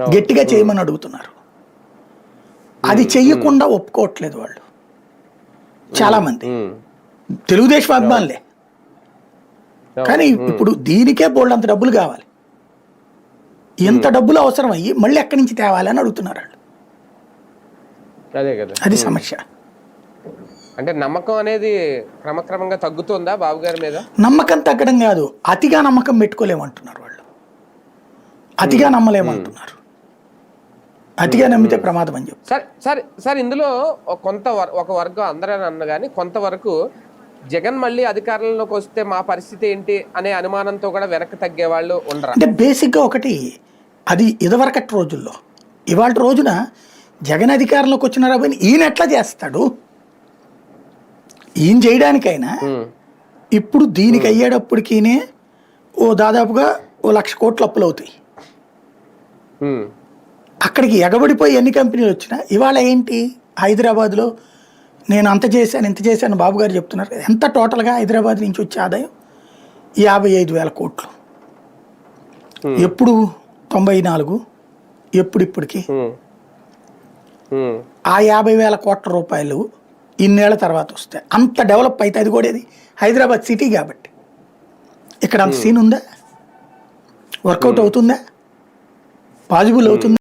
గట్టిగా చేయమని అడుగుతున్నారు. అది చెయ్యకుండా ఒప్పుకోవట్లేదు వాళ్ళు. చాలా మంది. ఉమ్. తెలుగుదేశం అభిమానులే. కానీ ఇప్పుడు దీనికే బోల్డ్ అంత డబ్బులు కావాలి. ఎంత డబ్బులు అవసరం అయ్యి మళ్ళీ ఎక్కడి నుంచి తేవాలి అని అడుగుతున్నారు వాళ్ళు. అదే కదా. అది సమస్య. అంటే నమ్మకం అనేది క్రమక్రమంగా తగ్గుతుందా బాబు గారి మీద? నమ్మకం తగ్గడం కాదు. అతిగా నమ్మకం పెట్టుకోలేమంటున్నారు వాళ్ళు. అతిగా నమ్మలేమంటున్నారు. అతిగా నమ్మితే ప్రమాదం అని చెప్పి. సరే సరే సరే ఇందులో కొంత వర- ఒక వర్గం అందరని అన్న కానీ కొంతవరకు జగన్ మళ్ళీ అధికారంలోకి వస్తే మా పరిస్థితి ఏంటి అనే అనుమానంతో కూడా వెనక్కి తగ్గే వాళ్ళు ఉండరా? అంటే బేసిక్గా ఒకటి అది ఇదివరకటి రోజుల్లో. ఇవాళ రోజున జగన్ అధికారంలోకి వచ్చిన రాబోయే ఈయన ఎట్లా చేస్తాడు? ఈయన చేయడానికైనా. ఇప్పుడు దీనికి అయ్యేటప్పటికీనే ఓ దాదాపుగా ఓ లక్ష కోట్ల అప్పులు అవుతాయి. అక్కడికి ఎగబడిపోయి ఎన్ని కంపెనీలు వచ్చినా ఇవాళ ఏంటి? హైదరాబాద్లో నేను అంత చేశాను ఇంత చేశాను బాబు గారు చెప్తున్నారు. ఎంత టోటల్గా హైదరాబాద్ నుంచి వచ్చే ఆదాయం? యాభై ఐదు వేల కోట్లు. ఎప్పుడు తొంభై నాలుగు ఎప్పుడు ఇప్పటికి? ఉమ్. ఉమ్. ఆ యాభై వేల కోట్ల రూపాయలు ఇన్నేళ్ళ తర్వాత వస్తాయి. అంత డెవలప్ అయితే అది కూడా ఇది హైదరాబాద్ సిటీ కాబట్టి. ఇక్కడ అంత సీన్ ఉందా? వర్కౌట్ అవుతుందా? పాజిబుల్ అవుతుందా?